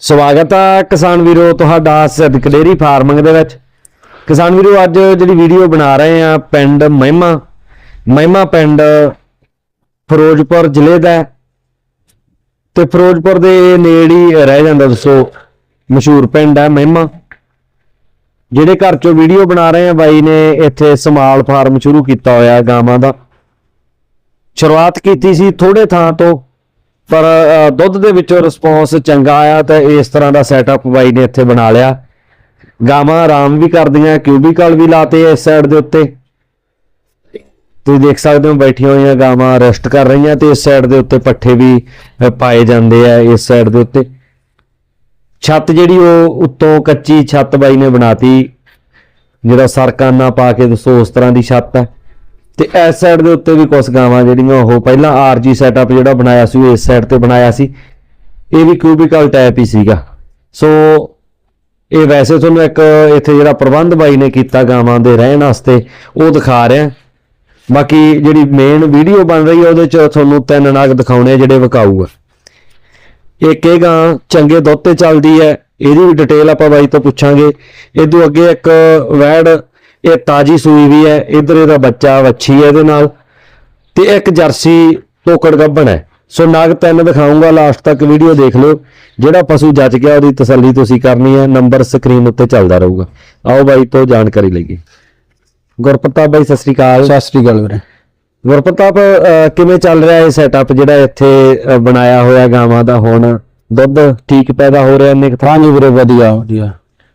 ਸਵਾਗਤ ਹੈ ਕਿਸਾਨ ਵੀਰੋ, ਤੁਹਾਡਾ ਸਿੱਧਕ ਡੇਰੀ ਫਾਰਮਿੰਗ ਦੇ ਵਿੱਚ। ਕਿਸਾਨ ਵੀਰੋ, ਅੱਜ ਜਿਹੜੀ ਵੀਡੀਓ ਬਣਾ ਰਹੇ ਆ ਪਿੰਡ ਮਹਿਮਾ। ਮਹਿਮਾ ਪਿੰਡ ਫਿਰੋਜ਼ਪੁਰ ਜ਼ਿਲ੍ਹੇ ਦਾ ਹੈ। ਤੇ ਫਿਰੋਜ਼ਪੁਰ ਦੇ ਨੇੜੇ ਹੀ ਰਹਿ ਜਾਂਦਾ ਦੱਸੋ, ਮਸ਼ਹੂਰ ਪਿੰਡ ਹੈ ਮਹਿਮਾ। ਜਿਹੜੇ ਘਰ ਚੋਂ ਵੀਡੀਓ ਬਣਾ ਰਹੇ ਆ ਬਾਈ ਨੇ, ਇੱਥੇ ਸਮਾਲ ਫਾਰਮ ਸ਼ੁਰੂ ਕੀਤਾ ਹੋਇਆ ਗਾਵਾਂ ਦਾ। ਸ਼ੁਰੂਆਤ ਕੀਤੀ ਸੀ ਥੋੜੇ ਥਾਂ ਤੋਂ। ਪਰ ਦੁੱਧ ਦੇ ਵਿੱਚੋਂ ਰਿਸਪੌਂਸ ਚੰਗਾ ਆਇਆ ਤਾਂ ਇਸ ਤਰ੍ਹਾਂ ਦਾ ਸੈਟਅਪ ਬਾਈ ਨੇ ਇੱਥੇ ਬਣਾ ਲਿਆ। ਗਾਵਾਂ ਆਰਾਮ ਵੀ ਕਰਦੀਆਂ ਕਿਊਬੀਕਲ ਵੀ ਲਾਤੇ ਇਸ ਸਾਈਡ ਦੇ ਉੱਤੇ। ਤੁਸੀਂ ਦੇਖ ਸਕਦੇ ਹੋ ਬੈਠੀਆਂ ਹੋਈਆਂ ਗਾਵਾਂ ਰੈਸਟ ਕਰ ਰਹੀਆਂ ਤੇ ਇਸ ਸਾਈਡ ਦੇ ਉੱਤੇ ਪੱਠੇ ਵੀ ਪਾਏ ਜਾਂਦੇ ਆ ਇਸ ਸਾਈਡ ਦੇ ਉੱਤੇ। ਛੱਤ ਜਿਹੜੀ ਉਹ ਉੱਤੋਂ ਕੱਚੀ ਛੱਤ ਬਾਈ ਨੇ ਬਣਾਤੀ, ਜਿਹੜਾ ਸਰਕਾਨਾ ਪਾ ਕੇ ਦੱਸੋ ਉਸ ਤਰ੍ਹਾਂ ਦੀ ਛੱਤ ਹੈ। ਤੇ ਇਸ ਸਾਈਡ ਦੇ ਉੱਤੇ ਵੀ ਕੁਝ ਗਾਵਾਂ ਜਿਹੜੀਆਂ ਉਹ ਪਹਿਲਾਂ ਆਰਜੀ ਸੈਟਅਪ ਜਿਹੜਾ ਬਣਾਇਆ ਸੀ, ਉਹ ਇਸ ਸਾਈਡ ਤੇ ਬਣਾਇਆ ਸੀ। ਇਹ ਵੀ ਕਿਊਬਿਕਲ ਟਾਈਪ ਹੀ ਸੀਗਾ। ਸੋ ਇਹ ਵੈਸੇ ਤੁਹਾਨੂੰ ਇੱਕ ਇੱਥੇ ਜਿਹੜਾ ਪ੍ਰਬੰਧ ਬਾਈ ਨੇ ਕੀਤਾ ਗਾਵਾਂ ਦੇ ਰਹਿਣ ਵਾਸਤੇ, ਉਹ ਦਿਖਾ ਰਿਹਾ। ਬਾਕੀ ਜਿਹੜੀ ਮੇਨ ਵੀਡੀਓ ਬਣ ਰਹੀ ਹੈ, ਉਹਦੇ ਚ ਤੁਹਾਨੂੰ ਤਿੰਨ ਨਾਗ ਦਿਖਾਉਣੇ ਆ ਜਿਹੜੇ ਵਿਕਾਊ ਆ। ਇੱਕ ਇਹ ਗਾਂ ਚੰਗੇ ਦੁੱਧ ਤੇ ਚੱਲਦੀ ਹੈ, ਇਹਦੀ ਵੀ ਡਿਟੇਲ ਆਪਾਂ ਬਾਈ ਤੋਂ ਪੁੱਛਾਂਗੇ। ਇਹਦੋਂ ਅੱਗੇ ਇੱਕ ਵੈੜ ਇਹ ਤਾਜੀ ਸੂਈ ਵੀ ਹੈ ਇਧਰ ਇਹਦਾ ਬੱਚਾ ਵੱਛੀ ਹੈ ਇਹਦੇ ਨਾਲ ਤੇ ਇੱਕ ਜਰਸੀ ਟੋਕੜ ਗੱਭਣ ਹੈ। ਸੋ ਨਾਗ ਤਿੰਨ ਦਿਖਾਉਂਗਾ ਲਾਸਟ ਤੱਕ ਵੀਡੀਓ ਦੇਖ ਲਿਓ। ਜਿਹੜਾ ਪਸ਼ੂ ਜੱਜ ਗਿਆ ਉਹਦੀ ਤਸੱਲੀ ਤੁਸੀਂ ਕਰਨੀ ਹੈ ਨੰਬਰ ਸਕਰੀਨ ਉੱਤੇ ਚੱਲਦਾ ਰਹੂਗਾ। ਆਓ ਬਾਈ ਤੋਂ ਜਾਣਕਾਰੀ ਲਈਏ। ਗੁਰਪ੍ਰਤਾਪ ਬਾਈ ਸਤਿ ਸ੍ਰੀ ਅਕਾਲ। ਸਤਿ ਸ੍ਰੀ ਅਕਾਲ ਵੀਰੇ। ਗੁਰਪ੍ਰਤਾਪ ਕਿਵੇਂ ਚੱਲ ਰਿਹਾ ਇਹ ਸੈਟਅਪ ਜਿਹੜਾ ਇੱਥੇ ਬਣਾਇਆ ਹੋਇਆ ਗਾਵਾਂ ਦਾ ਹੁਣ? ਦੁੱਧ ਠੀਕ ਪੈਦਾ ਹੋ ਰਿਹਾ ਥਾਂ ਹਾਂਜੀ ਵੀਰੇ ਵਧੀਆ ਵਧੀਆ।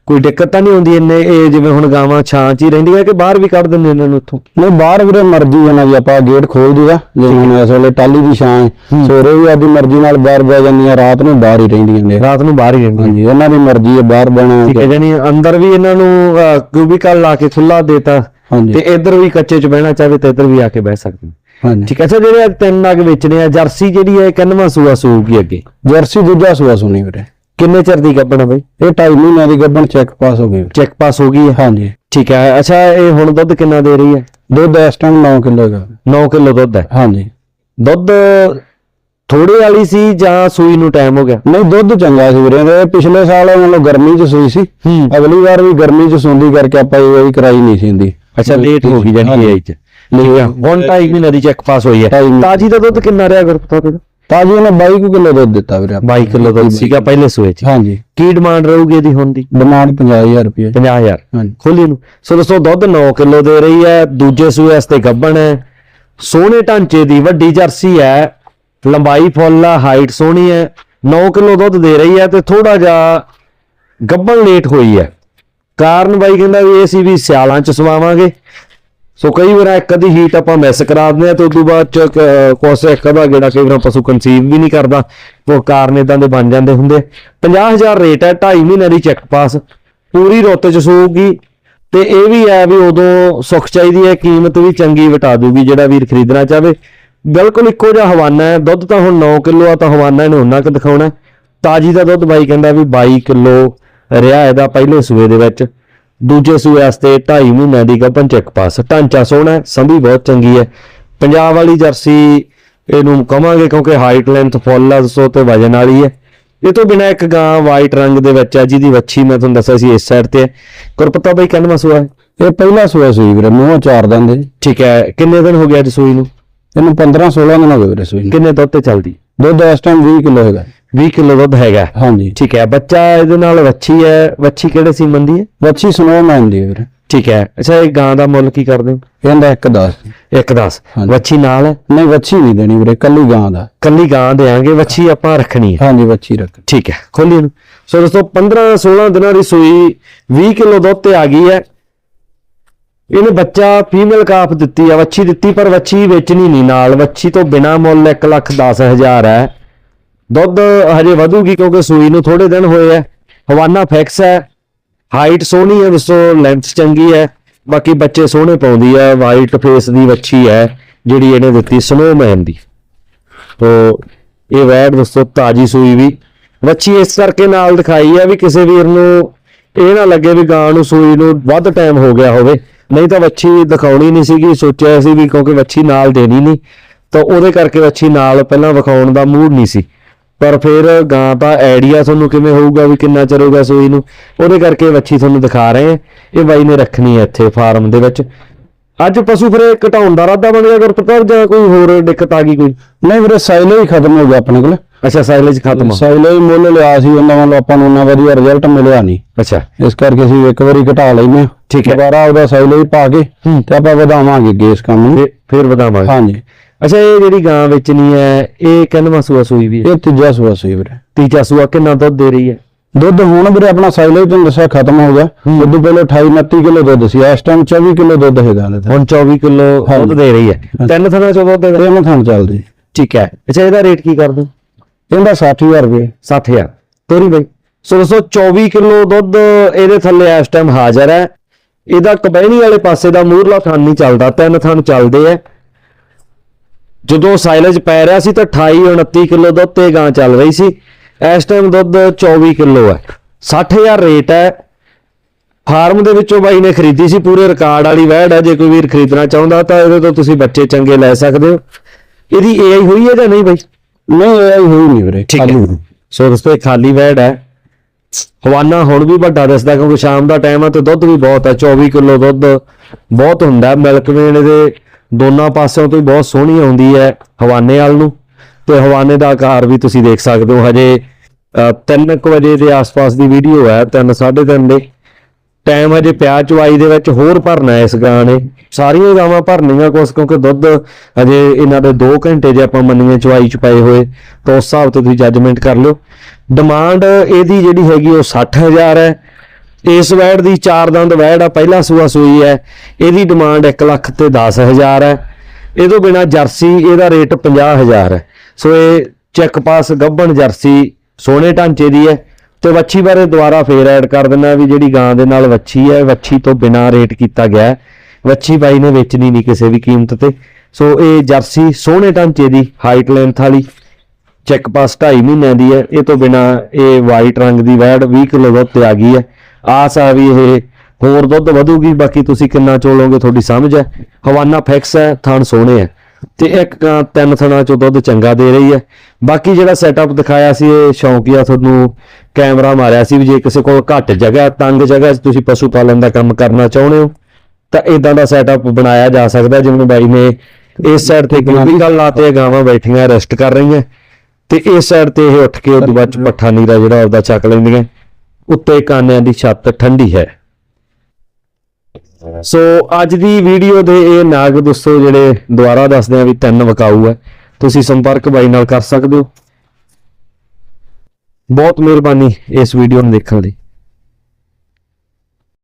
ਕੋਈ ਦਿੱਕਤ ਤਾਂ ਨਹੀਂ ਹੁੰਦੀ ਇੰਨੇ ਇਹ ਜਿਵੇਂ ਹੁਣ ਗਾਵਾਂ ਛਾਂ 'ਚ ਹੀ ਰਹਿੰਦੀਆਂ ਕਿ ਬਾਹਰ ਵੀ ਕੱਢ ਦਿੰਦੇ ਇਹਨਾਂ ਨੂੰ ਇੱਥੋਂ ਨਹੀਂ ਬਾਹਰ ਵੀਰੇ ਮਰਜ਼ੀ ਹੈ ਨਾ ਜੀ ਆਪਾਂ ਗੇਟ ਖੋਲ ਦਈਦਾ ਜੇ ਹੁਣ ਇਸ ਵੇਲੇ ਟਾਲੀ ਦੀ ਛਾਂ ਹੈ ਸਵੇਰੇ ਵੀ ਆਪਦੀ ਮਰਜ਼ੀ ਨਾਲ ਬਾਹਰ ਬਹਿ ਜਾਂਦੀਆਂ ਰਾਤ ਨੂੰ ਬਾਹਰ ਹੀ ਰਹਿੰਦੀਆਂ ਨੇ। ਰਾਤ ਨੂੰ ਬਾਹਰ ਹੀ ਰਹਿੰਦੀਆਂ। ਹਾਂਜੀ ਇਹਨਾਂ ਦੀ ਮਰਜ਼ੀ ਹੈ ਬਾਹਰ ਬਹਿਣਾ ਠੀਕ ਹੈ ਜਾਨੀ ਅੰਦਰ ਵੀ ਇਹਨਾਂ ਨੂੰ ਕਿਊਬਿਕਲ ਲਾ ਕੇ ਖੁੱਲਾ ਦੇਤਾ ਤੇ ਇੱਧਰ ਵੀ ਕੱਚੇ 'ਚ ਬਹਿਣਾ ਚਾਹੇ ਤਾਂ ਇੱਧਰ ਵੀ ਆ ਕੇ ਬਹਿ ਸਕਦੇ। ਹਾਂਜੀ। ਠੀਕ ਹੈ ਅੱਛਾ ਜਿਹੜੇ ਤਿੰਨ ਨਗ ਵੇਚਣੇ ਆ ਜਰਸੀ ਜਿਹੜੀ ਹੈ ਕਿੰਨਵਾਂ ਸੂਆ ਸੂਗੀ ਅੱਗੇ? ਜਰਸੀ ਦੂਜਾ ਸੂਆ ਸੁਣੀ ਵੀਰੇ। ਕਿੰਨੇ ਚਿਰ ਦੀ ਗੱਭਣ ਆ ਬਈ? ਇਹ ਢਾਈ ਮਹੀਨਿਆਂ ਦੀ ਗੱਭਣ ਚੈੱਕ ਪਾਸ ਹੋ ਗਈ। ਚੈੱਕ ਪਾਸ ਹੋ ਗਈ ਹੈ? ਹਾਂਜੀ। ਠੀਕ ਹੈ। ਅੱਛਾ ਇਹ ਹੁਣ ਦੁੱਧ ਕਿੰਨਾ ਦੇ ਰਹੀ ਹੈ? ਦੁੱਧ ਇਸ ਟਾਈਮ 9 ਕਿਲੋ ਹੈਗਾ। 9 ਕਿਲੋ ਦੁੱਧ ਹੈ। ਹਾਂਜੀ। ਦੁੱਧ ਥੋੜੇ ਵਾਲੀ ਸੀ ਜਾਂ ਸੂਈ ਨੂੰ ਟਾਈਮ ਹੋ ਗਿਆ? ਨਹੀਂ ਦੁੱਧ ਚੰਗਾ ਸੀ ਵੀਰੇ। ਇਹ ਪਿਛਲੇ ਸਾਲ ਮਤਲਬ ਗਰਮੀ ਚ ਸੂਈ ਸੀ। ਹੂੰ। ਅਗਲੀ ਵਾਰ ਵੀ ਗਰਮੀ ਚ ਸੂੰਦੀ ਕਰਕੇ ਆਪਾਂ ਇਹ ਵੀ ਕਰਾਈ ਨਹੀਂ ਸੀ ਹੁੰਦੀ ਅੱਛਾ ਲੇਟ ਹੋ ਗਈ ਜਾਨੀ। ਇਹ ਚ। ਠੀਕ ਹੈ। ਹੁਣ 2.5 ਮਹੀਨੇ ਦੀ ਚੈੱਕ ਪਾਸ ਹੋਈ ਹੈ। ਢਾਈ ਮਹੀਨੇ। ਤਾਜੀ ਦਾ ਦੁੱਧ ਕਿੰਨਾ ਰਿਹਾ ਗੁਰਪ੍ਰਤਾਪ ਇਹਦਾ ਤਾਜੀ ਉਹਨੇ 22 ਕਿਲੋ ਦੁੱਧ ਦਿੱਤਾ ਵੀਰੇ ਆਪਾਂ। 22 ਕਿਲੋ ਦੁੱਧ ਸੀਗਾ ਪਹਿਲੇ ਸੂਏ ਚ। ਹਾਂਜੀ। ਕੀ ਡਿਮਾਂਡ ਰਹੂਗੀ ਇਹਦੀ ਹੁਣ ਦੀ? ਡਿਮਾਂਡ 50000 ਰੁਪਏ 50000 ਹਾਂਜੀ। ਖੋਲੀ ਨੂੰ ਸੋ ਦੋਸਤੋ ਦੁੱਧ 9 ਕਿਲੋ ਦੇ ਰਹੀ ਹੈ ਦੂਜੇ ਸੂਏ ਵਾਸਤੇ ਗੱਬਣ ਹੈ। ਸੋਹਣੇ ਢਾਂਚੇ ਦੀ ਵੱਡੀ ਜਰਸੀ ਹੈ। ਲੰਬਾਈ ਫੁੱਲ ਆ ਹਾਈਟ ਸੋਹਣੀ ਹੈ। 9 ਕਿਲੋ ਦੁੱਧ ਦੇ ਰਹੀ ਹੈ ਤੇ ਥੋੜਾ ਜਿਹਾ ਗੱਬਣ ਲੇਟ ਹੋਈ ਹੈ। ਕਾਰਨ ਬਾਈ ਕਹਿੰਦਾ ਵੀ ਇਹ ਸੀ ਵੀ ਸਿਆਲਾਂ ਚ ਸਵਾਵਾਂਗੇ। ਸੋ ਕਈ ਵਾਰ ਇੱਕ ਅੱਧੀ ਹੀਟ ਆਪਾਂ ਮਿਸ ਕਰਾ ਦਿੰਦੇ ਆ ਤੇ ਤੋਂ ਬਾਅਦ ਚ ਕ- ਕੁਛ ਇੱਕ ਅੱਧਾ ਜਿਹੜਾ ਕਈ ਵਾਰ ਪਸ਼ੂ ਕਨਸੀਵ ਵੀ ਨਹੀਂ ਕਰਦਾ ਉਹ ਕਾਰਨ ਇਦਾਂ ਦੇ ਬਣ ਜਾਂਦੇ ਹੁੰਦੇ। 50000 ਰੇਟ ਹੈ 2.5 ਮਹੀਨੇ ਦੀ ਚੈੱਕ ਪਾਸ ਪੂਰੀ ਰੁੱਤ ਚ ਸੂਗੀ ਤੇ ਇਹ ਵੀ ਹੈ ਵੀ ਉਦੋਂ ਸੁੱਖ ਚਾਹੀਦੀ ਹੈ, ਕੀਮਤ ਵੀ ਚੰਗੀ ਵਟਾ ਦੂਗੀ, ਜਿਹੜਾ ਵੀਰ ਖਰੀਦਣਾ ਚਾਹਵੇ। ਬਿਲਕੁਲ ਇੱਕੋ ਜਿਹਾ ਹਵਾਨਾ ਹੈ। ਦੁੱਧ ਤਾਂ ਹੁਣ 9 ਕਿਲੋ ਆ, ਤਾਂ ਹਵਾਨਾ ਇਹਨੂੰ ਉਹਨਾਂ ਕੁ ਦਿਖਾਉਣਾ। ਤਾਜੀ ਦਾ ਦੁੱਧ ਬਾਈ ਕਹਿੰਦਾ ਵੀ 22 ਕਿਲੋ ਰਿਹਾ ਇਹਦਾ ਪਹਿਲੇ ਸੂਏ ਦੇ ਵਿੱਚ। ਦੂਜੇ ਸੂਏ ਵਾਸਤੇ 2.5 ਮਹੀਨਿਆਂ ਦੀ ਗੱਭਣ ਚੈੱਕ ਪਾਸ। ਢਾਂਚਾ ਸੋਹਣਾ ਸੰਭੀ ਬਹੁਤ ਚੰਗੀ ਹੈ। ਪੰਜਾਬ ਵਾਲੀ ਜਰਸੀ ਇਹਨੂੰ ਕਵਾਂਗੇ ਕਿਉਂਕਿ ਹਾਈਟ ਲੈਂਥ ਫੁੱਲ ਆ ਸੋ ਤੇ ਵਜਨ ਵਾਲੀ ਹੈ। ਇਹ ਤੋਂ ਬਿਨਾ ਇੱਕ ਗਾਂ ਵਾਈਟ ਰੰਗ ਦੇ ਵਿੱਚ ਹੈ ਜਿਹਦੀ ਵੱਛੀ ਮੈਂ ਤੁਹਾਨੂੰ ਦੱਸਿਆ ਸੀ ਇਸ ਸਾਈਡ ਤੇ। ਹੈ ਗੁਰਪਤਾ ਬਾਈ ਕਿੰਨਵਾਂ ਸੂਆ ਹੈ? ਇਹ ਪਹਿਲਾ ਸੂਆ ਸੂਈ ਵੀਰੇ ਮੂੰਹ ਚਾਰ ਦੰਦੇ ਠੀਕ ਹੈ ਕਿੰਨੇ ਦਿਨ ਹੋ ਗਿਆ ਅੱਜ ਸੂਈ ਨੂੰ? ਇਹਨੂੰ 15 16 ਦਿਨ ਹੋ ਗਏ ਵੀਰੇ ਸੂਈ ਨੂੰ। ਕਿੰਨੇ ਦੁੱਧ ਤੇ ਚੱਲਦੀ? ਦੁੱਧ ਇਸ ਟਾਈਮ 20 ਕਿਲੋ ਹੈਗਾ। 20 ਕਿਲੋ ਦੁੱਧ ਹੈਗਾ। ਹਾਂਜੀ। ਠੀਕ ਹੈ ਬੱਚਾ ਇਹਦੇ ਨਾਲ ਵੱਛੀ ਹੈ ਵੱਛੀ ਕਿਹੜੇ ਸੀ ਮੰਦੀ ਹੈ? ਵੱਛੀ ਸਨੋਮੈਨ ਦੀ ਹੈ ਵੀਰੇ। ਠੀਕ ਹੈ ਅੱਛਾ ਇਹ ਗਾਂ ਦਾ ਮੁੱਲ ਕੀ ਕਰਦੇ ਹੋ? ਇਹਦਾ ਇੱਕ 10 ਇੱਕ 10 ਹਾਂਜੀ। ਵੱਛੀ ਨਾਲ? ਹੈ ਨਹੀਂ ਵੱਛੀ ਨਹੀਂ ਦੇਣੀ ਵੀਰੇ ਕੱਲੀ ਗਾਂ ਦਾ। ਕੱਲੀ ਗਾਂ ਦੇਾਂਗੇ ਵੱਛੀ ਆਪਾਂ ਰੱਖਣੀ ਹੈ। ਹਾਂਜੀ ਵੱਛੀ ਰੱਖ ਠੀਕ ਹੈ ਖੋਲੀ ਇਹਨੂੰ। ਸੋ ਦੋਸਤੋ 15 16 ਦਿਨਾਂ ਦੀ ਸੂਈ 20 ਕਿਲੋ ਦੁੱਧ ਤੇ ਆ ਗਈ ਹੈ। ਇਹਨੇ ਬੱਚਾ ਫੀਮੇਲ ਕਾਫ ਦਿੱਤੀ ਆ ਵੱਛੀ ਦਿੱਤੀ ਪਰ ਵੱਛੀ ਵੇਚਣੀ ਨਹੀਂ ਨਾਲ। ਵੱਛੀ ਤੋਂ ਬਿਨਾ ਮੁੱਲ 1 ਲੱਖ 10 ਹਜ਼ਾਰ ਹੈ। ਦੁੱਧ ਹਜੇ ਵਧੂਗੀ ਕਿਉਂਕਿ ਸੂਈ ਨੂੰ ਥੋੜੇ ਦਿਨ ਹੋਏ ਆ। ਹਵਾਨਾ ਫਿਕਸ ਹੈ। ਹਾਈਟ ਸੋਹਣੀ ਹੈ ਦੱਸੋ ਲੈਂਥ ਚੰਗੀ ਹੈ। ਬਾਕੀ ਬੱਚੇ ਸੋਹਣੇ ਪਾਉਂਦੀ ਹੈ ਵਾਈਟ ਫੇਸ ਦੀ ਵੱਛੀ ਹੈ, ਜਿਹੜੀ ਇਹਨੇ ਦਿੱਤੀ ਸਨੋਮੈਨ ਦੀ। ਤੋ ਇਹ ਵੈਡ ਦੋਸਤੋ ਤਾਜੀ ਸੂਈ ਵੀ। ਵੱਛੀ ਇਸ ਕਰਕੇ ਨਾਲ ਦਿਖਾਈ ਹੈ ਵੀ ਕਿਸੇ ਵੀਰ ਨੂੰ ਇਹ ਨਾ ਲੱਗੇ ਵੀ ਗਾਂ ਨੂੰ ਸੂਈ ਨੂੰ ਵੱਧ ਟਾਈਮ ਹੋ ਗਿਆ ਹੋਵੇ। ਨਹੀਂ ਤਾਂ ਵੱਛੀ ਦਿਖਾਉਣੀ ਨਹੀਂ ਸੀਗੀ, ਸੋਚਿਆ ਸੀ ਵੀ ਕਿਉਂਕਿ ਵੱਛੀ ਨਾਲ ਦੇਣੀ ਨਹੀਂ, ਤਾਂ ਉਹਦੇ ਕਰਕੇ ਵੱਛੀ ਨਾਲ ਪਹਿਲਾਂ ਵਿਖਾਉਣ ਦਾ ਮੂਡ ਨਹੀਂ ਸੀ। ਪਰ ਫਿਰ ਗਾਂ ਦਾ ਆਈਡੀਆ ਤੁਹਾਨੂੰ ਕਿਵੇਂ ਹੋਊਗਾ ਵੀ ਕਿੰਨਾ ਚਿਰ ਸੂਈ ਨੂੰ? ਉਹਦੇ ਕਰਕੇ ਵੱਛੀ ਤੁਹਾਨੂੰ ਦਿਖਾ ਰਹੇ ਆ ਇਹ ਬਾਈ ਨੇ ਰੱਖਣੀ ਹੈ ਇੱਥੇ ਫਾਰਮ ਦੇ ਵਿੱਚ। ਅੱਜ ਪਸ਼ੂ ਫਿਰ ਘਟਾਉਣ ਦਾ ਇਰਾਦਾ ਬਣ ਗਿਆ ਗੁਰਪ੍ਰਤਾਪ ਜਾਂ ਕੋਈ ਹੋਰ ਦਿੱਕਤ ਆ ਗਈ ਕੋਈ? ਨਹੀਂ ਵੀਰੇ ਸਾਈਲੇ ਹੀ ਖਤਮ ਹੋ ਗਿਆ ਆਪਣੇ ਕੋਲ। ਅੱਛਾ ਸਾਈਲੇਜ ਖਤਮ ਆ। ਸਾਈਲੇ ਹੀ ਮੁੱਲ ਲਿਆ ਸੀ ਉਹਨਾਂ ਵੱਲੋਂ ਆਪਾਂ ਨੂੰ ਉਹਨਾਂ ਵਧੀਆ ਰਿਜ਼ਲਟ ਮਿਲਿਆ ਨਹੀਂ। ਅੱਛਾ। ਇਸ ਕਰਕੇ ਅਸੀਂ ਇੱਕ ਵਾਰੀ ਘਟਾ ਲੈਨੇ ਠੀਕ ਹੈ। ਦੁਬਾਰਾ ਉਹਦਾ ਸਾਈਲੇ ਹੀ ਪਾ ਕੇ। ਤੇ ਆਪਾਂ ਵਧਾਵਾਂਗੇ ਅੱਗੇ ਇਸ ਕੰਮ ਨੂੰ। ਫਿਰ ਵਧਾਵਾਂਗੇ। ਹਾਂਜੀ। ਅੱਛਾ ਇਹ ਜਿਹੜੀ ਗਾਂ ਵੇਚਣੀ ਹੈ ਇਹ ਕਿੰਨਵਾਂ ਸੂਆ ਸੂਈ ਵੀ ਹੈ? ਇਹ ਤੀਜਾ ਸੂਆ ਸੀ ਵੀਰੇ। ਤੀਜਾ ਸੂਆ ਕਿੰਨਾ ਦੁੱਧ ਦੇ ਰਹੀ ਹੈ? ਦੁੱਧ ਹੁਣ ਵੀਰੇ ਆਪਣਾ ਸਾਈਲੇ ਤੁਹਾਨੂੰ ਦੱਸਿਆ ਖਤਮ ਹੋ ਗਿਆ। ਹੂੰ। ਉਦੋਂ ਪਹਿਲਾਂ 28 29 ਕਿਲੋ ਦੁੱਧ ਸੀ। ਇਸ ਟਾਈਮ 24 ਕਿਲੋ ਦੁੱਧ ਹੈਗਾ ਤੇ। ਹੁਣ 24 ਕਿਲੋ ਦੁੱਧ। ਦੇ ਰਹੀ ਹੈ। ਤਿੰਨ ਥਣਾ ਚੋਂ ਦੁੱਧ ਦੇ ਇਹ ਮੈਂ ਤੁਹਾਨੂੰ ਚੱਲਦੀ। ਠੀਕ ਹੈ। ਅੱਛਾ ਇਹਦਾ ਰੇਟ ਕੀ ਕਰ ਦੋ ਇਹਦਾ 60000 ਰੁਪਏ। 60000 ਤੋਰੀ ਬਾਈ। ਸੋ ਦੋਸਤੋ 24 ਕਿਲੋ ਦੁੱਧ ਇਹਦੇ ਥੱਲੇ ਇਸ ਟਾਈਮ ਹਾਜ਼ਰ ਹੈ। ਇਹਦਾ ਕਬੈਣੀ ਵਾਲੇ ਪਾਸੇ ਦਾ ਮੂਰਲਾ ਥਣ ਨਹੀਂ ਚੱਲਦਾ। ਤਿੰਨ ਥਣ ਚੱਲਦੇ ਆ ਜਦੋਂ ਸਾਈਲੇਜ ਪੈ ਰਿਹਾ ਸੀ ਤਾਂ 28 29 ਕਿਲੋ ਦੁੱਧ ਤੇ ਗਾਂ ਚੱਲ ਰਹੀ ਸੀ। ਇਸ ਟਾਈਮ ਦੁੱਧ 24 ਕਿਲੋ ਹੈ। 60000 ਰੇਟ ਹੈ। ਫਾਰਮ ਦੇ ਵਿੱਚੋਂ ਬਾਈ ਨੇ ਖਰੀਦੀ ਸੀ ਪੂਰੇ ਰਿਕਾਰਡ ਵਾਲੀ ਵੈੜ ਹੈ। ਜੇ ਕੋਈ ਵੀਰ ਖਰੀਦਣਾ ਚਾਹੁੰਦਾ ਤਾਂ ਇਹਦੇ ਤੋਂ ਤੁਸੀਂ ਬੱਚੇ ਚੰਗੇ ਲੈ ਸਕਦੇ ਹੋ। ਇਹਦੀ ਏਆਈ ਹੋਈ ਹੈ ਜਾਂ ਨਹੀਂ ਬਾਈ? ਨਹੀਂ ਇਹ ਹੋਈ ਨਹੀਂ ਵੀਰੇ ਠੀਕ ਹੈ। ਸੋ ਦੋਸਤੋ ਇਹ ਖਾਲੀ ਵੈੜ ਹੈ। ਹਵਾਨਾ ਹੁਣ ਵੀ ਵੱਡਾ ਦਿਸਦਾ ਕਿਉਂਕਿ ਸ਼ਾਮ ਦਾ ਟਾਈਮ ਹੈ ਤੇ ਦੁੱਧ ਵੀ ਬਹੁਤ ਹੈ। 24 ਕਿਲੋ ਦੁੱਧ ਬਹੁਤ ਹੁੰਦਾ ਮਿਲਕ ਵੇਨ ਇਹਦੇ ਦੋਨਾਂ ਪਾਸਿਓਂ ਤੋਂ ਬਹੁਤ ਸੋਹਣੀ ਆਉਂਦੀ ਹੈ ਹਵਾਨੇ ਵਾਲ ਨੂੰ। ਤੇ ਹਵਾਨੇ ਦਾ ਆਕਾਰ ਵੀ ਤੁਸੀਂ ਦੇਖ ਸਕਦੇ ਹੋ। ਹਜੇ 3:00 ਵਜੇ ਦੇ ਆਸ-ਪਾਸ ਦੀ ਵੀਡੀਓ ਹੈ 3:30 ਦੇ। ਟਾਈਮ ਹਜੇ ਪਿਆ ਚਵਾਈ ਦੇ ਵਿੱਚ, ਹੋਰ ਭਰਨਾ ਇਸ ਗਾਂ ਨੇ ਸਾਰੀਆਂ ਗਾਵਾਂ ਭਰਨੀਆਂ ਕੁਛ, ਕਿਉਂਕਿ ਦੁੱਧ ਹਜੇ ਇਹਨਾਂ ਦੇ 2 ਘੰਟੇ ਜੇ ਆਪਾਂ ਮੰਨੀਏ ਚਵਾਈ ਚ ਪਏ ਹੋਏ, ਤਾਂ ਉਸ ਹਿਸਾਬ ਤੇ ਤੁਸੀਂ ਜੱਜਮੈਂਟ ਕਰ ਲਿਓ। ਡਿਮਾਂਡ ਇਹਦੀ ਜਿਹੜੀ ਹੈਗੀ ਉਹ 60000 ਹੈ। ਇਸ ਵੈੜ ਦੀ ਚਾਰ ਦੰਦ ਵੈੜ ਆ, ਪਹਿਲਾ ਸੂਆ ਸੂਈ ਹੈ, ਇਹਦੀ ਡਿਮਾਂਡ 1 ਲੱਖ ਤੇ 10000 ਹੈ। ਇਹ ਤੋਂ ਬਿਨਾ ਜਰਸੀ, ਇਹਦਾ ਰੇਟ 50000 ਹੈ। ਸੋ ਇਹ ਚੈੱਕ ਪਾਸ ਗੱਭਣ ਜਰਸੀ ਸੋਹਣੇ ਢਾਂਚੇ ਦੀ ਹੈ ਤੇ ਵੱਛੀ ਬਾਰੇ ਦੁਬਾਰਾ ਫੇਰ ਐਡ ਕਰ ਦਿੰਦਾ ਵੀ ਜਿਹੜੀ ਗਾਂ ਦੇ ਨਾਲ ਵੱਛੀ ਹੈ, ਵੱਛੀ ਤੋਂ ਬਿਨਾ ਰੇਟ ਕੀਤਾ ਗਿਆ ਵੱਛੀ ਬਾਈ ਨੇ ਵੇਚਣੀ ਨਹੀਂ ਕਿਸੇ ਵੀ ਕੀਮਤ ਤੇ। ਸੋ ਇਹ ਜਰਸੀ ਸੋਹਣੇ ਢਾਂਚੇ ਦੀ ਹਾਈਟ ਲੈਂਥ ਵਾਲੀ ਚੈੱਕ ਪਾਸ 2.5 ਮਹੀਨਿਆਂ ਦੀ ਹੈ। ਇਹ ਤੋਂ ਬਿਨਾ ਇਹ ਵਾਈਟ ਰੰਗ ਦੀ ਵੈੜ 20 ਕਿਲੋ ਦੁੱਧ ਤੇ ਆ ਗਈ ਹੈ। ਆਸ ਆ ਵੀ ਇਹ ਹੋਰ ਦੁੱਧ ਵਧੂਗੀ ਬਾਕੀ ਤੁਸੀਂ ਕਿੰਨਾ ਚੋਲੋਗੇ ਤੁਹਾਡੀ ਸਮਝ ਹੈ। ਹਵਾਨਾ ਫਿਕਸ ਹੈ ਥਣ ਸੋਹਣੇ ਹੈ। ਤੇ ਇੱਕ ਤਿੰਨ ਥਣਾ ਚੋਂ ਦੁੱਧ ਚੰਗਾ ਦੇ ਰਹੀ ਹੈ। ਬਾਕੀ ਜਿਹੜਾ ਸੈਟਅਪ ਦਿਖਾਇਆ ਸੀ ਇਹ ਸ਼ੌਂਕੀਆ ਤੁਹਾਨੂੰ ਕੈਮਰਾ ਮਾਰਿਆ ਸੀ ਵੀ ਜੇ ਕਿਸੇ ਕੋਲ ਘੱਟ ਜਗ੍ਹਾ ਤੰਗ ਜਗ੍ਹਾ 'ਚ ਤੁਸੀਂ ਪਸ਼ੂ ਪਾਲਣ ਦਾ ਕੰਮ ਕਰਨਾ ਚਾਹੁੰਦੇ ਹੋ ਤਾਂ ਇਦਾਂ ਦਾ ਸੈਟਅਪ ਬਣਾਇਆ ਜਾ ਸਕਦਾ ਜਿਵੇਂ ਬਾਈ ਨੇ ਇਸ ਸਾਈਡ ਤੇ ਕਿਉਂਕਿ ਲਾਤੇ ਗਾਵਾਂ ਬੈਠੀਆਂ ਰੈਸਟ ਕਰ ਰਹੀਆਂ। ਤੇ ਇਸ ਸਾਈਡ ਤੇ ਇਹ ਉੱਠ ਕੇ ਉਹਦੇ ਬਾਅਦ ਪੱਠਾ ਨੀਰਾ ਜਿਹੜਾ ਉਹਦਾ ਚੱਕ ਲੈਂਦੀਆਂ। ਉੱਤੇ ਕਾਨਿਆਂ ਦੀ ਛੱਤ ਠੰਡੀ ਹੈ। ਸੋ ਅੱਜ ਦੀ ਵੀਡੀਓ ਦੇ ਇਹ ਨਾਗ ਦੋਸਤੋ ਜਿਹੜੇ ਦੁਬਾਰਾ ਦੱਸਦੇ ਆ ਵੀ ਤਿੰਨ ਵਕਾਊ ਹੈ, ਤੁਸੀਂ ਸੰਪਰਕ ਬਾਈ ਨਾਲ ਕਰ ਸਕਦੇ ਹੋ। ਬਹੁਤ ਮਿਹਰਬਾਨੀ ਇਸ ਵੀਡੀਓ ਨੂੰ ਦੇਖਣ ਲਈ।